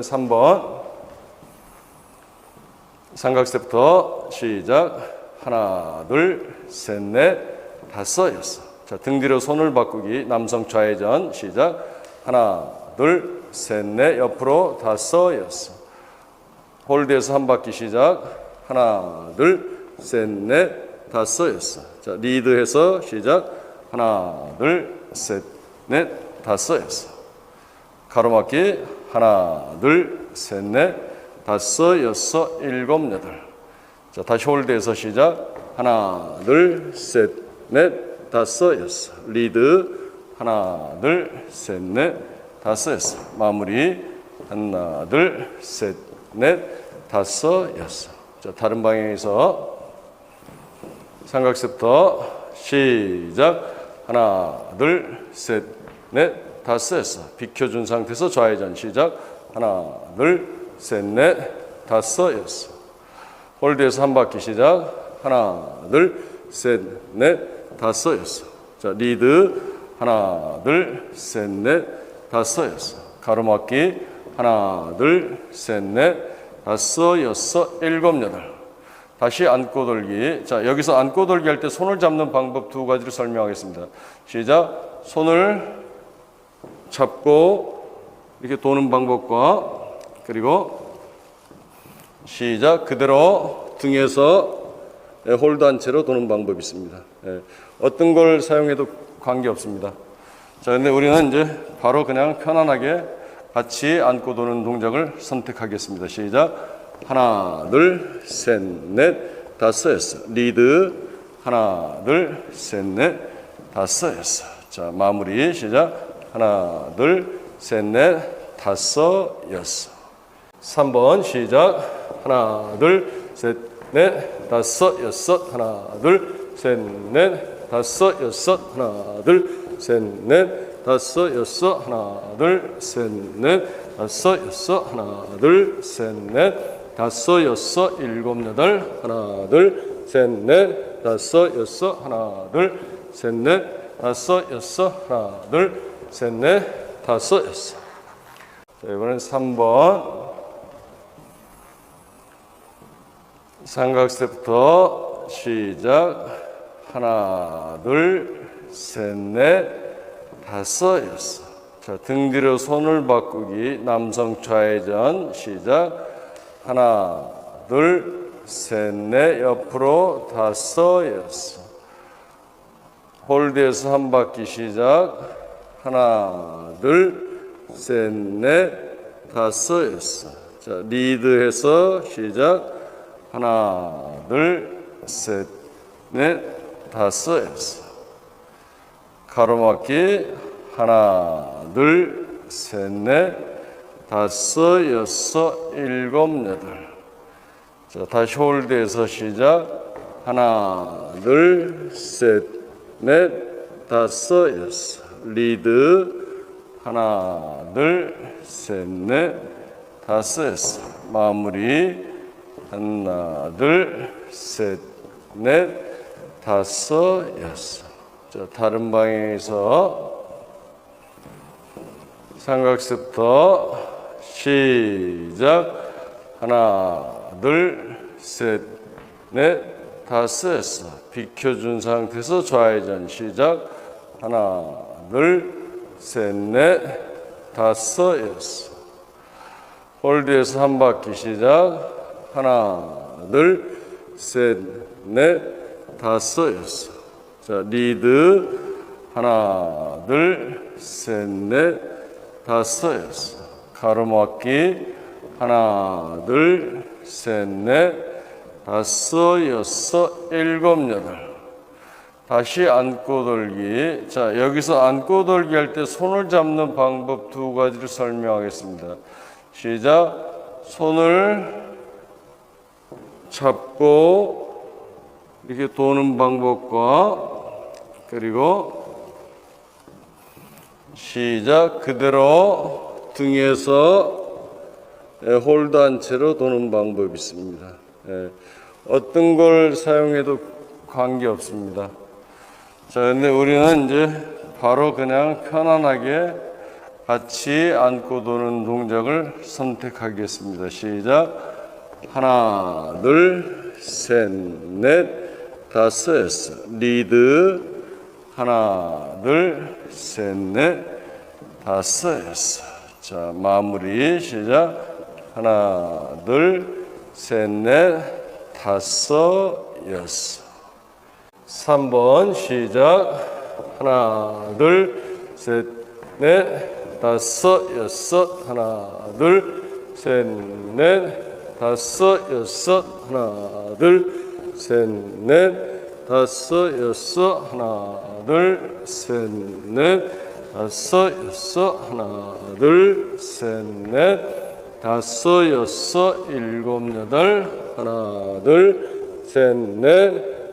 이번엔 3번. 삼각대부터 시작. 하나, 둘, 셋, 넷, 다섯, 여섯. 자, 등 뒤로 손을 바꾸기. 남성 좌회전. 시작. 하나, 둘, 셋, 넷, 옆으로 다섯, 여섯. 홀드에서 한 바퀴 시작. 하나, 둘, 셋, 넷, 다섯, 여섯. 자, 리드해서 시작. 하나, 둘, 셋, 넷, 다섯, 여섯. 가로막기 하나, 둘, 셋, 넷, 다섯, 여섯, 일곱, 여덟. 자, 다시 홀드해서 시작. 하나, 둘, 셋, 넷, 다섯, 여섯. 리드 하나, 둘, 셋, 넷, 다섯, 여섯. 마무리 하나, 둘, 셋, 넷, 다섯, 여섯. 자, 다른 방향에서 삼각대부터 시작. 하나, 둘, 셋, 넷, 다섯, 여섯. 비켜준 상태에서 좌회전 시작. 하나, 둘, 셋, 넷, 다섯, 여섯. 홀드에서 한 바퀴 시작. 하나, 둘, 셋, 넷, 다섯, 여섯. 자, 리드. 하나, 둘, 셋, 넷, 다섯, 여섯. 가로막기. 하나, 둘, 셋, 넷, 다섯, 여섯, 일곱, 여덟. 다시 안고 돌기. 자, 여기서 안고 돌기 할 때 손을 잡는 방법 두 가지를 설명하겠습니다. 시작. 손을 잡고 이렇게 도는 방법과 그리고 시작. 그대로 등에서 홀드한 채로 도는 방법이 있습니다. 예, 어떤 걸 사용해도 관계 없습니다. 자, 근데 우리는 이제 바로 그냥 편안하게 같이 안고 도는 동작을 선택하겠습니다. 시작. 하나, 둘, 셋, 넷, 다섯, 여섯. 리드. 하나, 둘, 셋, 넷, 다섯, 여섯. 자, 마무리. 시작. 하나, 둘, 셋, 넷, 다섯, 여섯. 3번 시작. 하나, 둘, 셋, 넷, 다섯, 여섯. 하나, 둘, 셋, 넷, 다섯, 여섯. 하나, 둘, 셋, 넷, 다섯, 여섯. 하나, 둘, 셋, 넷, 다섯, 여섯. 하나, 둘, 셋, 넷, 다섯, 여섯, 일곱, 여덟. 하나, 둘, 셋, 넷, 다섯, 여섯. 하나, 둘, 셋, 넷, 다섯, 여섯. 하나, 둘, 셋, 넷, 다섯, 여섯. 자, 이번엔 3번. 삼각대부터 시작. 하나, 둘, 셋, 넷, 다섯, 여섯. 자, 등 뒤로 손을 바꾸기. 남성 좌회전 시작. 하나, 둘, 셋, 넷, 옆으로 다섯, 여섯. 홀드에서 한 바퀴 시작. 하나, 둘, 셋, 넷, 다섯, 여섯. 자, 리드해서 시작. 하나, 둘, 셋, 넷, 다섯, 여섯. 가로막기 하나, 둘, 셋, 넷, 다섯, 여섯, 일곱, 여덟. 자, 다시 홀드해서 시작. 하나, 둘, 셋, 넷, 다섯, 여섯. 리드 하나, 둘, 셋, 넷, 다섯, 여섯. 마무리 하나, 둘, 셋, 넷, 다섯, 여섯. 자, 다른 방향에서 삼각대부터 시작. 하나, 둘, 셋, 넷, 다섯. 비켜준 상태에서 좌회전 시작. 하나, 둘, 셋, 넷, 다섯, 여섯. 홀드에서 한 바퀴 시작. 하나, 둘, 셋, 넷, 다섯, 여섯. 자, 리드. 하나, 둘, 셋, 넷, 다섯, 여섯. 가로막기. 하나, 둘, 셋, 넷, 다섯, 여섯, 일곱, 여덟. 다시 안고 돌기. 자, 여기서 안고 돌기 할 때 손을 잡는 방법 두 가지를 설명하겠습니다. 시작. 손을 잡고 이렇게 도는 방법과 그리고 시작 그대로 등에서 예, 홀드한 채로 도는 방법이 있습니다. 예, 어떤 걸 사용해도 관계 없습니다. 자, 근데 우리는 이제 바로 그냥 편안하게 같이 안고 도는 동작을 선택하겠습니다. 시작. 하나, 둘, 셋, 넷, 다섯, 여섯. 리드. 하나, 둘, 셋, 넷, 다섯, 여섯. 자, 마무리. 시작. 하나, 둘, 셋, 넷, 다섯, 여섯. 3번 시작. 하나, 둘, 셋, 넷, 다섯, 여섯. 하나, 둘, 셋, 넷, 다섯, 여섯. 하나, 둘, 셋, 넷, 다섯, 여섯. 하나, 둘, 셋, 넷, 다섯, 여섯. 하나, 둘, 셋, 넷, 다섯, 여섯, 일곱, 여덟. 하나, 둘, 셋, 넷,